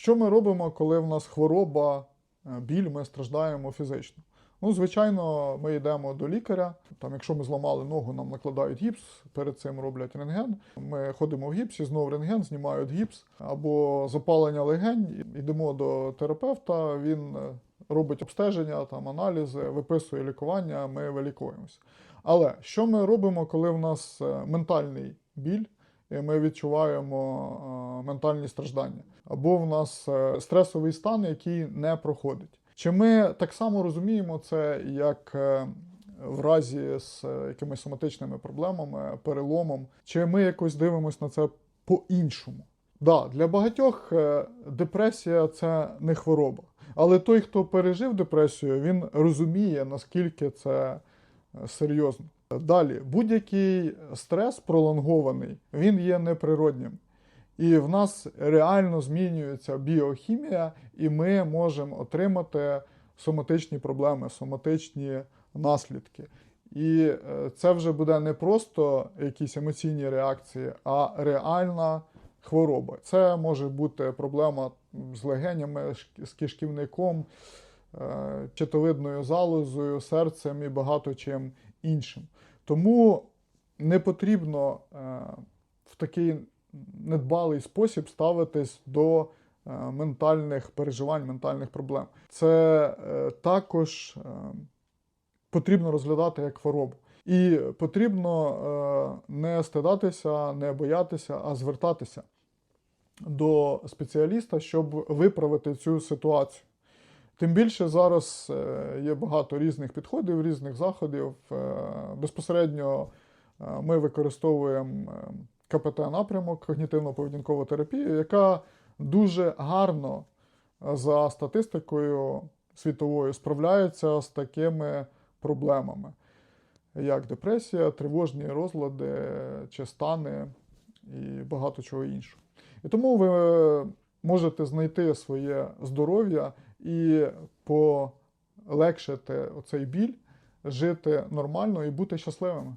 Що ми робимо, коли в нас хвороба, е, біль, ми страждаємо фізично? Ну, звичайно, ми йдемо до лікаря. Там, якщо ми зламали ногу, нам накладають гіпс, перед цим роблять рентген. Ми ходимо в гіпсі, знов рентген, знімають гіпс або запалення легень. Йдемо до терапевта. Він е, робить обстеження, там аналізи, виписує лікування. Ми вилікуємося. Але що ми робимо, коли в нас е, ментальний біль? і ми відчуваємо ментальні страждання. Або в нас е, стресовий стан, який не проходить. Чи ми так само розуміємо це, як е, в разі з е, якимись соматичними проблемами, переломом, чи ми якось дивимося на це по-іншому? Да, для багатьох депресія це не хвороба. Але той, хто пережив депресію, він розуміє, наскільки це серйозно. Далі, будь-який стрес пролонгований, він є неприроднім. І в нас реально змінюється біохімія, і ми можемо отримати соматичні проблеми, соматичні наслідки. І е, це вже буде не просто якісь емоційні реакції, а реальна хвороба. Це може бути проблема з легенями, з кишківником, е, щитовидною залозою, серцем і багато чим іншим. Тому не потрібно е, в такий недбалий спосіб ставитись до е, ментальних переживань, ментальних проблем. Це е, також е, потрібно розглядати як хворобу. І потрібно не стидатися, не боятися, а звертатися до спеціаліста, щоб виправити цю ситуацію. Тим більше зараз є багато різних підходів, різних заходів. Безпосередньо ми використовуємо е, КПТ-напрямок, когнітивно-поведінкова терапія, яка дуже гарно е, за статистикою світовою справляється з такими проблемами, як депресія, тривожні розлади чи стани і багато чого іншого. І тому ви можете знайти своє здоров'я і полегшити оцей біль, жити нормально і бути щасливими.